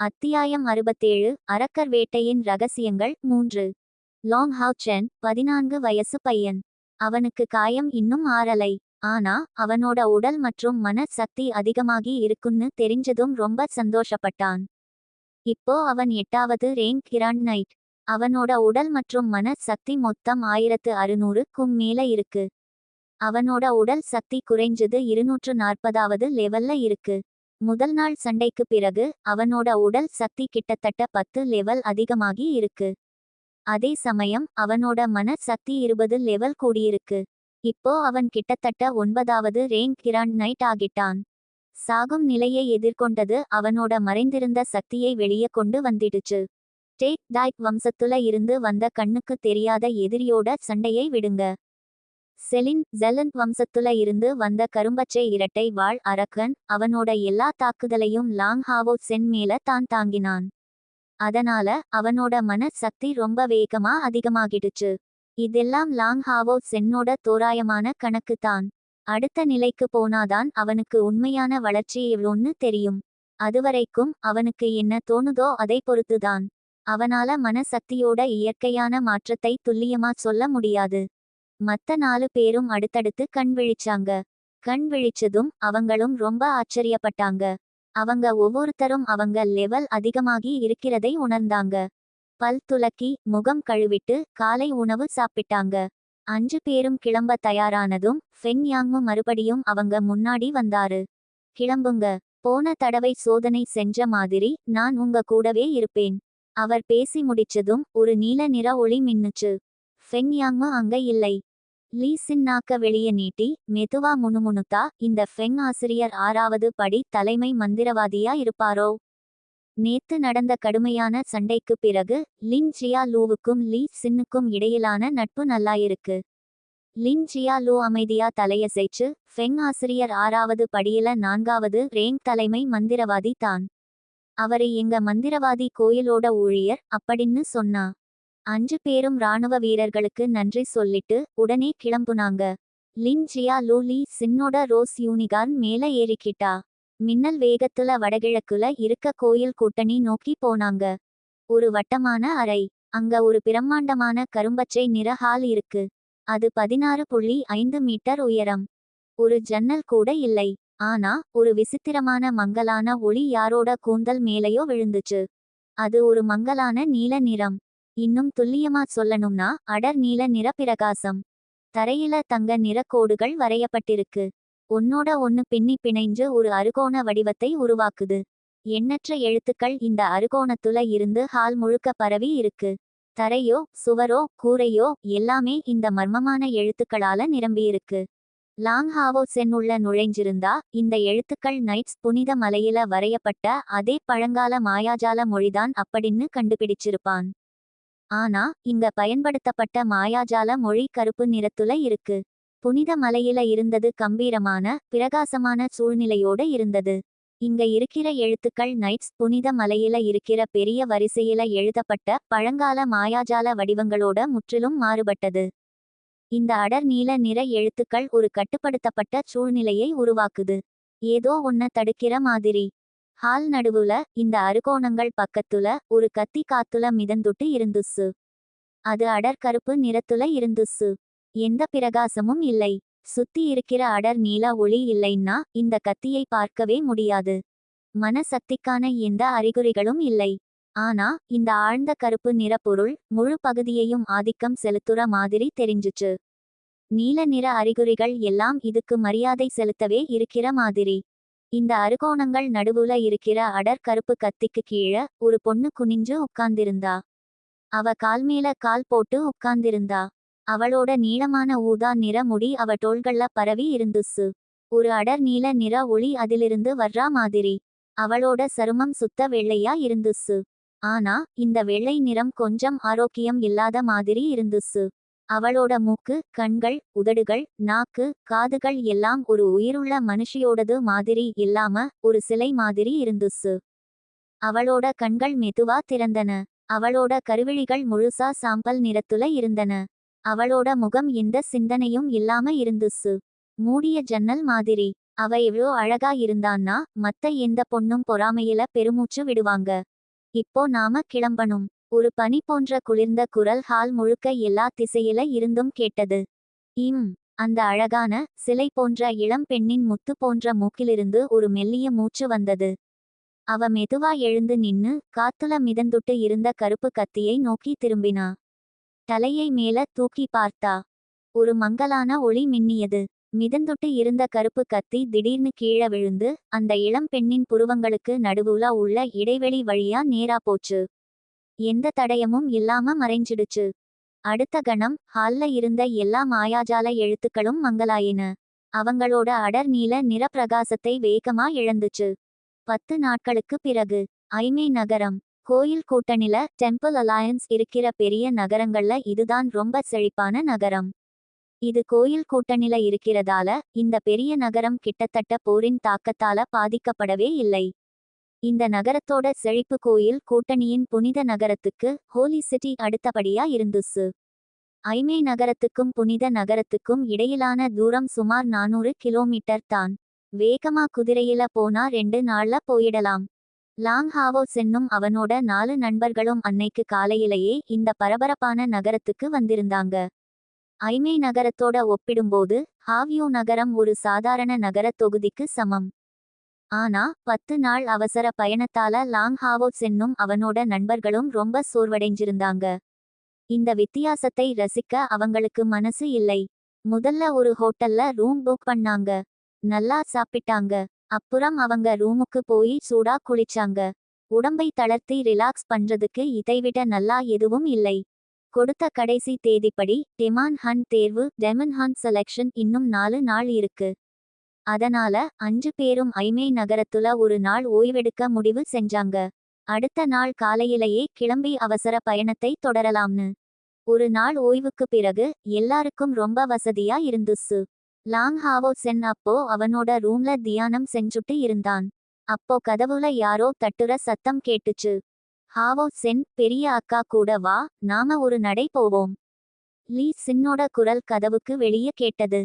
அத்தியாயம் அறுபத்தேழு அரக்கர் வேட்டையின் ரகசியங்கள் மூன்று. லாங் ஹாவ் பதினான்கு வயசு பையன். அவனுக்கு காயம் இன்னும் ஆறலை. ஆனா அவனோட உடல் மற்றும் மன சக்தி அதிகமாகி இருக்குன்னு தெரிஞ்சதும் ரொம்ப சந்தோஷப்பட்டான். இப்போ அவன் எட்டாவது ரேங்க் கிராண்ட் நைட். அவனோட உடல் மற்றும் மன சக்தி மொத்தம் ஆயிரத்து அறுநூறுக்கும் மேல இருக்கு. அவனோட உடல் சக்தி குறைஞ்சது இருநூற்று நாற்பதாவது லெவல்ல இருக்கு. முதல் நாள் சண்டைக்கு பிறகு அவனோட உடல் சக்தி கிட்டத்தட்ட பத்து லெவல் அதிகமாகி இருக்கு. அதே சமயம் அவனோட மன சக்தி இருபது லெவல் கூடியிருக்கு. இப்போ அவன் கிட்டத்தட்ட ஒன்பதாவது ரேங்க் கிராண்ட் நைட் ஆகிட்டான். சாகும் நிலையை எதிர்கொண்டது அவனோட மறைந்திருந்த சக்தியை வெளியே கொண்டு வந்திடுச்சு. டேக் டாய்க் வம்சத்துல இருந்து வந்த கண்ணுக்கு தெரியாத எதிரியோட சண்டையை விடுங்க. செலின் ஜெலன் வம்சத்துல இருந்து வந்த கரும்பச்சை இரட்டை வாழ் அரக்கன் அவனோட எல்லா தாக்குதலையும் லாங் ஹாவோ சென் மேல தான் தாங்கினான். அதனால அவனோட மன சக்தி ரொம்ப வேகமா அதிகமாகிடுச்சு. இதெல்லாம் லாங் ஹாவோ சென்னோட தோராயமான கணக்கு தான். அடுத்த நிலைக்கு போனாதான் அவனுக்கு உண்மையான வளர்ச்சி எவ்வளோன்னு தெரியும். அதுவரைக்கும் அவனுக்கு என்ன தோணுதோ அதை பொறுத்துதான். அவனால மனசக்தியோட இயற்கையான மாற்றத்தை துல்லியமா சொல்ல முடியாது. மத்த நாலு பேரும் அடுத்தடுத்து கண் விழிச்சாங்க. கண் விழிச்சதும் அவங்களும் ரொம்ப ஆச்சரியப்பட்டாங்க. அவங்க ஒவ்வொருத்தரும் அவங்க லெவல் அதிகமாகி இருக்கிறதை உணர்ந்தாங்க. பல் துலக்கி முகம் கழுவிட்டு காலை உணவு சாப்பிட்டாங்க. அஞ்சு பேரும் கிளம்ப தயாரானதும் ஃபெங் யாங்கும் மறுபடியும் அவங்க முன்னாடி வந்தாரு. கிளம்புங்க. போன தடவை சோதனை செஞ்ச மாதிரி நான் உங்க கூடவே இருப்பேன். அவர் பேசி முடிச்சதும் ஒரு நீல நிற ஒளி மின்னுச்சு. ஃபெங் யாங்கு அங்க இல்லை. லீ சின்னாக்க வெளியே நீட்டி மெதுவா முணுமுணுத்தா இந்த ஃபெங் ஆசிரியர் ஆறாவது படி தலைமை மந்திரவாதியா இருப்பாரோ? நேத்து நடந்த கடுமையான சண்டைக்கு பிறகு லின் ஜியா லூவுக்கும் லீ சின்னுக்கும் இடையிலான நட்பு நல்லாயிருக்கு. லின் ஜியா லூ அமைதியா தலையசைச்சு ஃபெங் ஆசிரியர் ஆறாவது படியில நான்காவது ரேங்க் தலைமை மந்திரவாதி தான். அவரை எங்க மந்திரவாதி கோயிலோட ஊழியர் அப்படின்னு சொன்னா. அஞ்சு பேரும் ராணுவ வீரர்களுக்கு நன்றி சொல்லிட்டு உடனே கிளம்புனாங்க. லின் ஜியா லூலி சின்னோட ரோஸ் யூனிகார்ன் மேல ஏறிக்கிட்டா. மின்னல் வேகத்துல வடகிழக்குல இருக்க கோயில் கூட்டணி நோக்கி போனாங்க. ஒரு வட்டமான அறை. அங்க ஒரு பிரம்மாண்டமான கரும்பச்சை நிற ஹால் இருக்கு. அது பதினாறு புள்ளி ஐந்து மீட்டர் உயரம். ஒரு ஜன்னல் கூட இல்லை. ஆனா ஒரு விசித்திரமான மங்கலான ஒளி யாரோட கூந்தல் மேலையோ விழுந்துச்சு. அது ஒரு மங்கலான நீல நிறம். இன்னும் துல்லியமா சொல்லணும்னா அடர் நீல நிற பிரகாசம் தரையில தங்க நிறக்கோடுகள் வரையப்பட்டிருக்கு. ஒன்னோட ஒன்னு பின்னி பிணைஞ்சு ஒரு அருகோண வடிவத்தை உருவாக்குது. எண்ணற்ற எழுத்துக்கள் இந்த அருகோணத்துல இருந்து ஹால் முழுக்க பரவி இருக்கு. தரையோ சுவரோ கூரையோ எல்லாமே இந்த மர்மமான எழுத்துக்களால நிரம்பியிருக்கு லாங் ஹாவோ சென் உள்ள நுழைஞ்சிருந்தா இந்த எழுத்துக்கள் நைட்ஸ் புனித மலையில வரையப்பட்ட அதே பழங்கால மாயாஜால மொழிதான் அப்படின்னு கண்டுபிடிச்சிருப்பான். ஆனா இங்க பயன்படுத்தப்பட்ட மாயாஜால மொழி கருப்பு நிறத்துல இருக்கு. புனித மலையில இருந்தது கம்பீரமான பிரகாசமான சூழ்நிலையோட இருந்தது. இங்க இருக்கிற எழுத்துக்கள் நைட்ஸ் புனித மலையில இருக்கிற பெரிய வரிசையில எழுதப்பட்ட பழங்கால மாயாஜால வடிவங்களோட முற்றிலும் மாறுபட்டது. இந்த அடர் நீல நிற எழுத்துக்கள் ஒரு கட்டுப்படுத்தப்பட்ட சூழ்நிலையை உருவாக்குது. ஏதோ ஒன்ன தடுக்கிற மாதிரி. ஹால் நடுவுல இந்த அருகோணங்கள் பக்கத்துல ஒரு கத்தி காத்துல மிதந்துட்டு இருந்துச்சு அது அடர் கருப்பு நிறத்துல இருந்துச்சு எந்த பிரகாசமும் இல்லை. சுத்தி இருக்கிற அடர் நீல ஒளி இல்லைன்னா இந்த கத்தியை பார்க்கவே முடியாது. மனசக்திக்கான எந்த அறிகுறிகளும் இல்லை. ஆனா இந்த ஆழ்ந்த கருப்பு நிற பொருள் முழு பகுதியையும் ஆதிக்கம் செலுத்துற மாதிரி தெரிஞ்சுச்சு. நீல நிற அறிகுறிகள் எல்லாம் இதுக்கு மரியாதை செலுத்தவே இருக்கிற மாதிரி. இந்த அருகோணங்கள் நடுவுல இருக்கிற அடர் கருப்பு கத்திக்கு கீழே ஒரு பொண்ணு குனிஞ்சு உட்கார்ந்திருந்தா. அவ கால் மேல கால் போட்டு உட்கார்ந்திருந்தா. அவளோட நீளமான ஊதா நிற முடி அவ டோள்கள்ல பரவி இருந்துச்சு ஒரு அடர் நீல நிற ஒளி அதிலிருந்து வர்றா மாதிரி. அவளோட சருமம் சுத்த வெள்ளையா இருந்துச்சு ஆனா இந்த வெள்ளை நிறம் கொஞ்சம் ஆரோக்கியம் இல்லாத மாதிரி இருந்துச்சு அவளோட மூக்கு கண்கள் உதடுகள் நாக்கு காதுகள் எல்லாம் ஒரு உயிருள்ள மனுஷியோடது மாதிரி இல்லாம ஒரு சிலை மாதிரி இருந்துச்சு அவளோட கண்கள் மெதுவா திறந்தன. அவளோட கருவிழிகள் முழுசா சாம்பல் நிறத்துல இருந்தன. அவளோட முகம் எந்த சிந்தனையும் இல்லாம இருந்துச்சு மூடிய ஜன்னல் மாதிரி. அவ எவ்வளோ அழகா இருந்தான்னா மத்த எந்த பொண்ணும் பொறாமையில பெருமூச்சு விடுவாங்க. இப்போ நாம கிளம்பணும். ஒரு பனி போன்ற குளிர்ந்த குரல் ஹால் முழுக்க எல்லா திசையில இருந்தும் கேட்டது. இம் அந்த அழகான சிலை போன்ற இளம் பெண்ணின் முத்து போன்ற மூக்கிலிருந்து ஒரு மெல்லிய மூச்சு வந்தது. அவ மெதுவா எழுந்து நின்னு காத்துல மிதந்துட்டு இருந்த கருப்பு கத்தியை நோக்கி திரும்பினா. தலையை மேல தூக்கி பார்த்தா. ஒரு மங்கலான ஒளி மின்னியது. மிதந்துட்டு இருந்த கருப்பு கத்தி திடீர்னு கீழ விழுந்து அந்த இளம் பெண்ணின் புருவங்களுக்கு நடுவுல உள்ள இடைவெளி வழியா நேரா போச்சு. எந்த தடயமும் இல்லாம மறைஞ்சிடுச்சு. அடுத்த கணம் ஹால்ல இருந்த எல்லா மாயாஜால எழுத்துக்களும் மங்கலாயின அவங்களோட அடர் நீல நிற பிரகாசத்தை வேகமா இழந்துச்சு. பத்து நாட்களுக்கு பிறகு ஐமே நகரம் கோயில் கூட்டணில டெம்பிள் அலையன்ஸ் இருக்கிற பெரிய நகரங்கள்ல இதுதான் ரொம்ப செழிப்பான நகரம். இது கோயில் கூட்டணில இருக்கிறதால இந்த பெரிய நகரம் கிட்டத்தட்ட போரின் தாக்கத்தால பாதிக்கப்படவே இல்லை. இந்த நகரத்தோட செழிப்பு கோயில் கூட்டணியின் புனித நகரத்துக்கு ஹோலி சிட்டி அடுத்தபடியா இருந்துச்சு ஐமே நகரத்துக்கும் புனித நகரத்துக்கும் இடையிலான தூரம் சுமார் நானூறு கிலோமீட்டர் தான். வேகமா குதிரையில போனா ரெண்டு நாள்ல போயிடலாம். லாங் ஹாவோ சென்னும் அவனோட நாலு நண்பர்களும் அன்னைக்கு காலையிலேயே இந்த பரபரப்பான நகரத்துக்கு வந்திருந்தாங்க. ஐமே நகரத்தோட ஒப்பிடும்போது ஹாவியோ நகரம் ஒரு சாதாரண நகர தொகுதிக்கு சமம். ஆனா பத்து நாள் அவசர பயணத்தால லாங் ஹாவோஸ் என்னும் அவனோட நண்பர்களும் ரொம்ப சோர்வடைஞ்சிருந்தாங்க. இந்த வித்தியாசத்தை ரசிக்க அவங்களுக்கு மனசு இல்லை. முதல்ல ஒரு ஹோட்டல்ல ரூம் புக் பண்ணாங்க. நல்லா சாப்பிட்டாங்க. அப்புறம் அவங்க ரூமுக்கு போய் சூடா குளிச்சாங்க. உடம்பை தளர்த்தி ரிலாக்ஸ் பண்றதுக்கு இதைவிட நல்லா எதுவும் இல்லை. கொடுத்த கடைசி தேதிப்படி டெமான் ஹன் தேர்வு டெமன் ஹன் செலெக்ஷன் இன்னும் நாலு நாள் இருக்கு. அதனால அஞ்சு பேரும் ஐமே நகரத்துல ஒரு நாள் ஓய்வெடுக்க முடிவு செஞ்சாங்க. அடுத்த நாள் காலையிலேயே கிளம்பி அவசர பயணத்தை தொடரலாம்னு. ஒரு நாள் ஓய்வுக்கு பிறகு எல்லாருக்கும் ரொம்ப வசதியா இருந்துச்சு. லாங் ஹாவோ சென் அப்போ அவனோட ரூம்ல தியானம் செஞ்சுட்டு இருந்தான். அப்போ கதவுல யாரோ தட்டுற சத்தம் கேட்டுச்சு. ஹாவோ சென் பெரிய அக்கா கூட வா நாம ஒரு நடை போவோம். லீ சின்னோட குரல் கதவுக்கு வெளியே கேட்டது.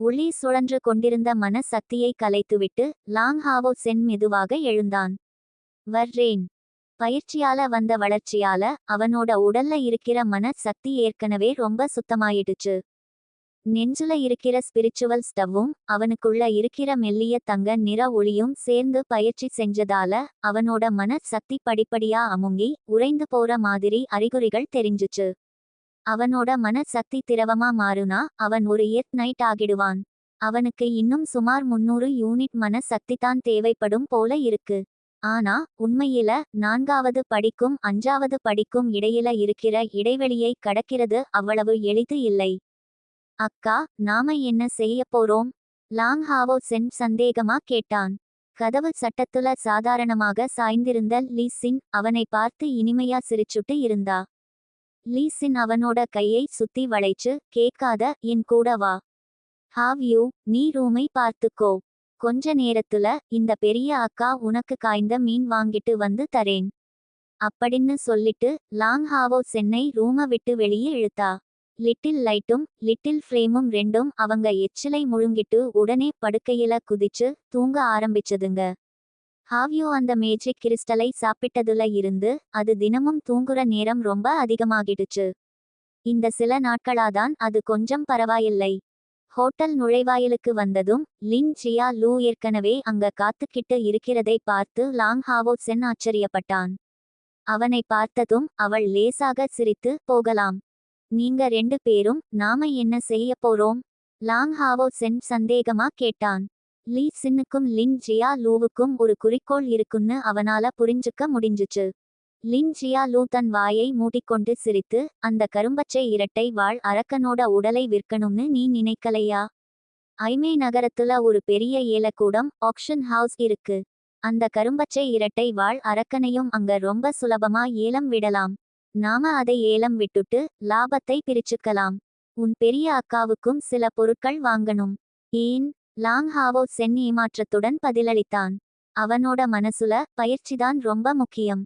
ஒளி சுழன்று கொண்டிருந்த மன சக்தியை கலைத்துவிட்டு லாங் ஹாவோ சென் மெதுவாக எழுந்தான். வர்றேன் பயிற்சியால வந்த வளர்ச்சியால அவனோட உடல்ல இருக்கிற மன சக்தி ஏற்கனவே ரொம்ப சுத்தமாயிடுச்சு. நெஞ்சுல இருக்கிற ஸ்பிரிச்சுவல் ஸ்டவ்வும் அவனுக்குள்ள இருக்கிற மெல்லிய தங்க நிற ஒளியும் சேர்ந்து பயிற்சி செஞ்சதால அவனோட மன சக்தி படிப்படியா அமுங்கி உறைந்து போற மாதிரி அறிகுறிகள் தெரிஞ்சுச்சு. அவனோட மன சக்தி திரவமா மாறுனா அவன் ஒரு எத் நைட் ஆகிடுவான். அவனுக்கு இன்னும் சுமார் முன்னூறு யூனிட் மன சக்தி தான் தேவைப்படும் போல இருக்கு. ஆனா உண்மையில நான்காவது படிக்கும் அஞ்சாவது படிக்கும் இடையில இருக்கிற இடைவெளியை கடக்கிறது அவ்வளவு எளிது இல்லை. அக்கா நாம என்ன செய்ய போறோம்? லாங் ஹாவோ சென் சந்தேகமா கேட்டான். கதவு சட்டத்துல சாதாரணமாக சாய்ந்திருந்த லீசின் அவனை பார்த்து இனிமையா சிரிச்சுட்டு இருந்தா. லீசின் அவனோட கையை சுத்தி வளைச்சு கேட்காத என் கூட வா. ஹாவ் யூ நீ ரூமை பார்த்துக்கோ. கொஞ்ச நேரத்துல இந்த பெரிய அக்கா உனக்கு காய்ந்த மீன் வாங்கிட்டு வந்து தரேன். அப்படின்னு சொல்லிட்டு லாங் ஹாவோ சென்னை ரூம விட்டு வெளியே இழுத்தா. லிட்டில் லைட்டும் லிட்டில் ஃப்ரேமும் ரெண்டும் அவங்க எச்சிலை முழுங்கிட்டு உடனே படுக்கையில குதிச்சு தூங்க ஆரம்பிச்சதுங்க. ஹாவியோ அந்த மேஜிக் கிறிஸ்டலை சாப்பிட்டதுல இருந்து அது தினமும் தூங்குற நேரம் ரொம்ப அதிகமாகிடுச்சு. இந்த சில நாட்களாதான் அது கொஞ்சம் பரவாயில்லை. ஹோட்டல் நுழைவாயிலுக்கு வந்ததும் லின் ஜியா லூ ஏற்கனவே அங்க காத்துக்கிட்டு இருக்கிறதை பார்த்து லாங் ஹாவோ சென் ஆச்சரியப்பட்டான். அவனை பார்த்ததும் அவள் லேசாக சிரித்து போகலாம். நீங்க ரெண்டு பேரும் நாம என்ன செய்ய போறோம்? லாங் ஹாவோ சென் சந்தேகமா கேட்டான். லீ சின்னுக்கும் லின் ஜியா லூவுக்கும் ஒரு குறிக்கோள் இருக்குன்னு அவனால புரிஞ்சுக்க முடிஞ்சுச்சு. லின் ஜியா லூ தன் வாயை மூடிக்கொண்டு சிரித்து அந்த கரும்பச்சை இரட்டை வாழ் அரக்கனோட உடலை விற்கணும்னு நீ நினைக்கலையா? ஐமே நகரத்துல ஒரு பெரிய ஏலக்கூடம் ஆக்ஷன் ஹவுஸ் இருக்கு. அந்த கரும்பச்சை இரட்டை வாழ் அரக்கனையும் அங்க ரொம்ப சுலபமா ஏலம் விடலாம். நாம அதை ஏலம் விட்டுட்டு லாபத்தை பிரிச்சுக்கலாம். உன் பெரிய அக்காவுக்கும் சில பொருட்கள் வாங்கணும். ஏன்? லாங் ஹாவோ சென் ஏமாற்றத்துடன் பதிலளித்தான். அவனோட மனசுல பயிற்சிதான் ரொம்ப முக்கியம்.